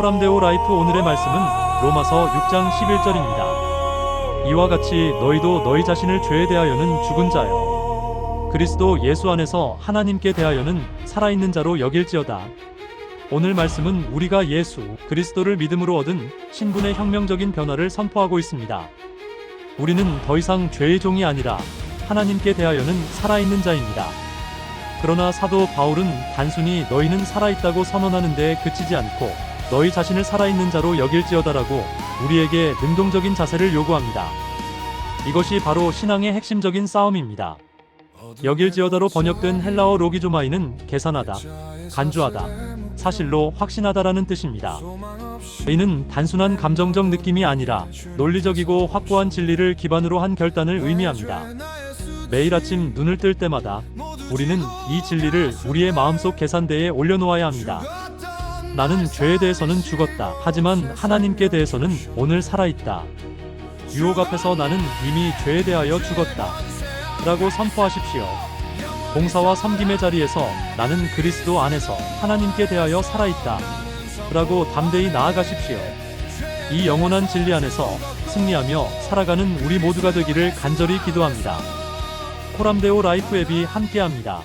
코람데오 라이프 오늘의 말씀은 로마서 6장 11절입니다. 이와 같이 너희도 너희 자신을 죄에 대하여는 죽은 자요. 그리스도 예수 안에서 하나님께 대하여는 살아있는 자로 여길지어다. 오늘 말씀은 우리가 예수 그리스도를 믿음으로 얻은 신분의 혁명적인 변화를 선포하고 있습니다. 우리는 더 이상 죄의 종이 아니라 하나님께 대하여는 살아있는 자입니다. 그러나 사도 바울은 단순히 너희는 살아있다고 선언하는 데 그치지 않고 너희 자신을 살아있는 자로 여길지어다라고 우리에게 능동적인 자세를 요구합니다. 이것이 바로 신앙의 핵심적인 싸움입니다. 여길지어다로 번역된 헬라어 로기조마이는 계산하다, 간주하다, 사실로 확신하다라는 뜻입니다. 이는 단순한 감정적 느낌이 아니라 논리적이고 확고한 진리를 기반으로 한 결단을 의미합니다. 매일 아침 눈을 뜰 때마다 우리는 이 진리를 우리의 마음속 계산대에 올려놓아야 합니다. 나는 죄에 대해서는 죽었다. 하지만 하나님께 대해서는 오늘 살아있다. 유혹 앞에서 나는 이미 죄에 대하여 죽었다. 라고 선포하십시오. 봉사와 섬김의 자리에서 나는 그리스도 안에서 하나님께 대하여 살아있다. 라고 담대히 나아가십시오. 이 영원한 진리 안에서 승리하며 살아가는 우리 모두가 되기를 간절히 기도합니다. 코람데오 라이프 앱이 함께합니다.